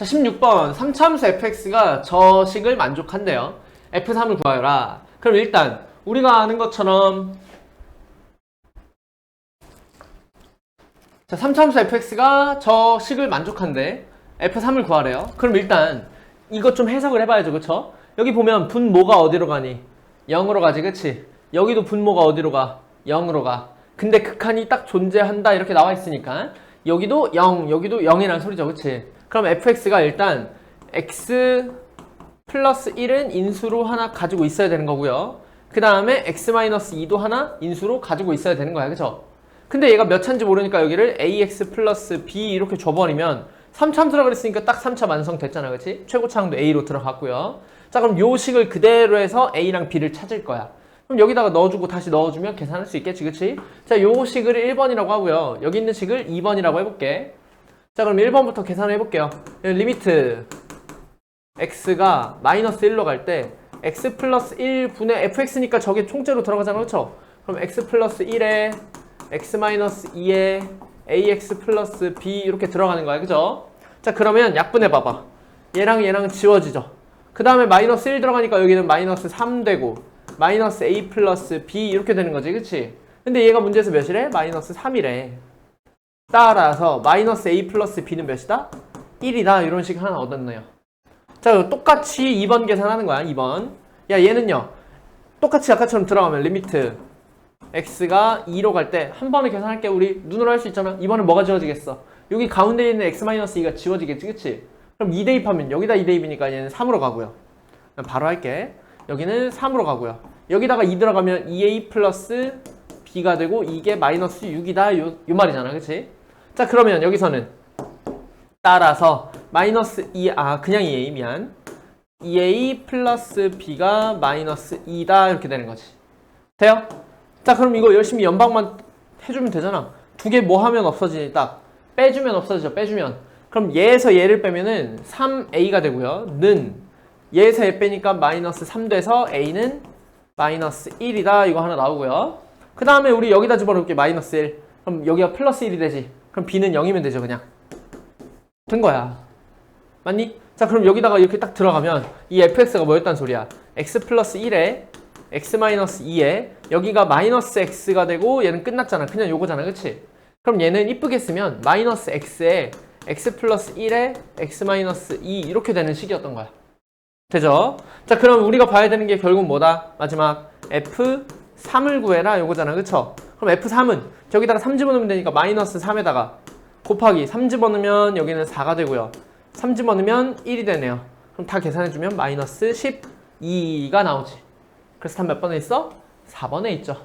자, 16번. 3차함수 fx가 저 식을 만족한대요. f3을 구하여라. 그럼 일단 우리가 아는 것처럼 자, 3차함수 fx가 저 식을 만족한대. f3을 구하래요. 그럼 일단 이것 좀 해석을 해봐야죠. 그쵸? 여기 보면 분모가 어디로 가니? 0으로 가지. 그치? 여기도 분모가 어디로 가? 0으로 가. 근데 극한이 딱 존재한다 이렇게 나와 있으니까 여기도 0, 여기도 0이라는 소리죠. 그치? 그럼 fx가 일단 x 플러스 1은 인수로 하나 가지고 있어야 되는 거고요. 그 다음에 x-2도 하나 인수로 가지고 있어야 되는 거야. 그쵸? 근데 얘가 몇 차인지 모르니까 여기를 ax 플러스 b 이렇게 줘버리면 3차함수라 그랬으니까 딱 3차 완성됐잖아. 그치? 최고차항도 a로 들어갔고요. 자 그럼 요 식을 그대로 해서 a랑 b를 찾을 거야. 그럼 여기다가 넣어주고 다시 넣어주면 계산할 수 있겠지. 그치? 자 요 식을 1번이라고 하고요. 여기 있는 식을 2번이라고 해볼게. 자 그럼 1번부터 계산을 해볼게요. 리미트 x가 마이너스 1로 갈 때 x 플러스 1분의 fx니까 저게 총째로 들어가잖아 그렇죠? 그럼 x 플러스 1에 x 마이너스 2에 ax 플러스 b 이렇게 들어가는 거야 그죠? 자 그러면 약분해 봐봐 얘랑 얘랑 지워지죠 그 다음에 마이너스 1 들어가니까 여기는 마이너스 3 되고 마이너스 a 플러스 b 이렇게 되는 거지 그치? 근데 얘가 문제에서 몇이래? 마이너스 3이래 따라서 마이너스 a 플러스 b는 몇이다? 1이다 이런 식 하나 얻었네요 자, 똑같이 2번 계산하는 거야, 2번. 야, 얘는요. 똑같이 아까처럼 들어가면 리미트 x가 2로 갈 때 한 번에 계산할게. 우리 눈으로 할 수 있잖아. 이번엔 뭐가 지워지겠어? 여기 가운데 있는 x-2가 지워지겠지, 그치? 그럼 2 대입하면 여기다 2 대입이니까 얘는 3으로 가고요. 바로 할게. 여기는 3으로 가고요. 여기다가 2 들어가면 2a 플러스 b가 되고 이게 마이너스 6이다. 요, 요 말이잖아, 그치? 자, 그러면 여기서는 따라서 마이너스 2, 아 그냥 2a 미안 2a 플러스 b가 마이너스 2다 이렇게 되는 거지. 돼요? 자 그럼 이거 열심히 연방만 해주면 되잖아. 두 개 뭐 하면 없어지니? 딱 빼주면 없어지죠 빼주면. 그럼 얘에서 얘를 빼면은 3a가 되고요. 는. 얘에서 얘 빼니까 마이너스 3 돼서 a는 마이너스 1이다. 이거 하나 나오고요. 그 다음에 우리 여기다 집어넣을게 마이너스 1 그럼 여기가 플러스 1이 되지 그럼 b는 0이면 되죠 그냥 된 거야. 맞니? 자, 그럼 여기다가 이렇게 딱 들어가면 이 fx가 뭐였단 소리야? x 플러스 1에 x 마이너스 2에 여기가 마이너스 x가 되고 얘는 끝났잖아. 그냥 요거잖아. 그치? 그럼 얘는 이쁘게 쓰면 마이너스 x에 x 플러스 1에 x 마이너스 2 이렇게 되는 식이었던 거야. 되죠? 자, 그럼 우리가 봐야 되는 게 결국 뭐다? 마지막 f3을 구해라 요거잖아. 그쵸? 그럼 f3은 저기다가 3 집어넣으면 되니까 마이너스 3에다가 곱하기 3 집어넣으면 여기는 4가 되고요. 3 집어넣으면 1이 되네요. 그럼 다 계산해주면 마이너스 12가 나오지. 그래서 답 몇 번에 있어? 4번에 있죠.